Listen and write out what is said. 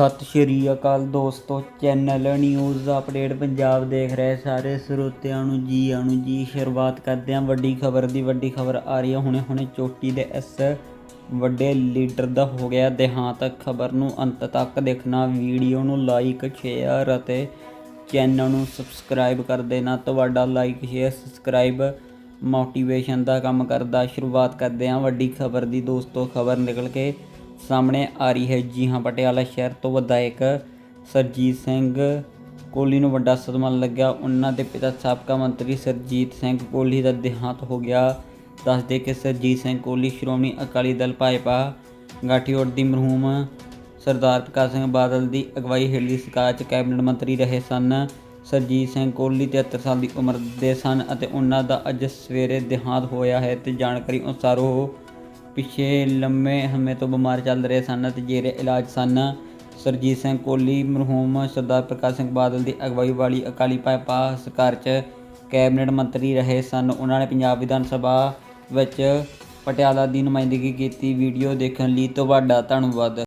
ਸਤਿ ਸ਼੍ਰੀ ਅਕਾਲ ਦੋਸਤੋ, channel news update Punjab ਦੇਖ ਰਹੇ ਸਾਰੇ ਸਰੋਤਿਆਂ ਨੂੰ ਜੀ ਆਣੂ ਜੀ। ਸ਼ੁਰੂਆਤ ਕਰਦੇ ਹਾਂ ਵੱਡੀ ਖਬਰ ਦੀ। ਵੱਡੀ ਖਬਰ ਆ ਰਹੀ ਹੈ ਹੁਣੇ ਹੁਣੇ ਚੋਟੀ ਦੇ ਇਸ ਵੱਡੇ ਲੀਡਰ ਦਾ ਹੋ ਗਿਆ ਦੇਹਾਂਤ। ਖਬਰ ਨੂੰ ਅੰਤ ਤੱਕ ਦੇਖਣਾ, ਵੀਡੀਓ ਨੂੰ ਲਾਈਕ ਸ਼ੇਅਰ ਅਤੇ ਚੈਨਲ ਨੂੰ ਸਬਸਕ੍ਰਾਈਬ ਕਰ ਦੇਣਾ। ਤੁਹਾਡਾ ਲਾਈਕ ਸ਼ੇਅਰ ਸਬਸਕ੍ਰਾਈਬ ਮੋਟੀਵੇਸ਼ਨ ਦਾ ਕੰਮ ਕਰਦਾ। ਸ਼ੁਰੂਆਤ ਕਰਦੇ ਹਾਂ ਵੱਡੀ ਖਬਰ ਦੀ। ਦੋਸਤੋ, ਖਬਰ ਨਿਕਲ ਕੇ ਸਾਹਮਣੇ ਆ ਰਹੀ ਹੈ। ਜੀ ਹਾਂ, ਪਟਿਆਲਾ ਸ਼ਹਿਰ ਤੋਂ ਵਿਧਾਇਕ ਸਰਜੀਤ ਸਿੰਘ ਕੋਹਲੀ ਨੂੰ ਵੱਡਾ ਸਦਮਾ ਲੱਗਿਆ। ਉਹਨਾਂ ਦੇ ਪਿਤਾ ਸਾਬਕਾ ਮੰਤਰੀ ਸਰਜੀਤ ਸਿੰਘ ਕੋਹਲੀ ਦਾ ਦੇਹਾਂਤ ਹੋ ਗਿਆ। ਦੱਸਦੇ ਕਿ ਸਰਜੀਤ ਸਿੰਘ ਕੋਹਲੀ ਸ਼੍ਰੋਮਣੀ ਅਕਾਲੀ ਦਲ ਭਾਜਪਾ ਗਾਠੀਓੜ ਦੀ ਮਰਹੂਮ ਸਰਦਾਰ ਪ੍ਰਕਾਸ਼ ਸਿੰਘ ਬਾਦਲ ਦੀ ਅਗਵਾਈ ਹੇਠਲੀ ਸਰਕਾਰ 'ਚ ਕੈਬਨਿਟ ਮੰਤਰੀ ਰਹੇ ਸਨ। ਸਰਜੀਤ ਸਿੰਘ ਕੋਹਲੀ 73 ਸਾਲ ਦੀ ਉਮਰ ਦੇ ਸਨ ਅਤੇ ਉਹਨਾਂ ਦਾ ਅੱਜ ਸਵੇਰੇ ਦੇਹਾਂਤ ਹੋਇਆ ਹੈ ਤੇ ਜਾਣਕਾਰੀ ਅਨੁਸਾਰ ਉਹ ਪਿਛੇ ਲੰਮੇ ਹਮੇ ਤੋਂ ਬਿਮਾਰ ਚੱਲ ਰਹੇ ਸਨ ਅਤੇ ਜੇਰੇ ਇਲਾਜ ਸਨ। ਸਰਜੀਤ ਸਿੰਘ ਕੋਹਲੀ, ਮਰਹੂਮ ਸਰਦਾਰ ਪ੍ਰਕਾਸ਼ ਸਿੰਘ ਬਾਦਲ ਦੀ ਅਗਵਾਈ ਵਾਲੀ ਅਕਾਲੀ ਭਾਜਪਾ ਸਰਕਾਰ 'ਚ ਕੈਬਨਿਟ ਮੰਤਰੀ ਰਹੇ ਸਨ। ਉਹਨਾਂ ਨੇ ਪੰਜਾਬ ਵਿਧਾਨ ਸਭਾ ਵਿੱਚ ਪਟਿਆਲਾ ਦੀ ਨੁਮਾਇੰਦਗੀ ਕੀਤੀ। ਵੀਡੀਓ ਦੇਖਣ ਲਈ ਤੁਹਾਡਾ ਧੰਨਵਾਦ।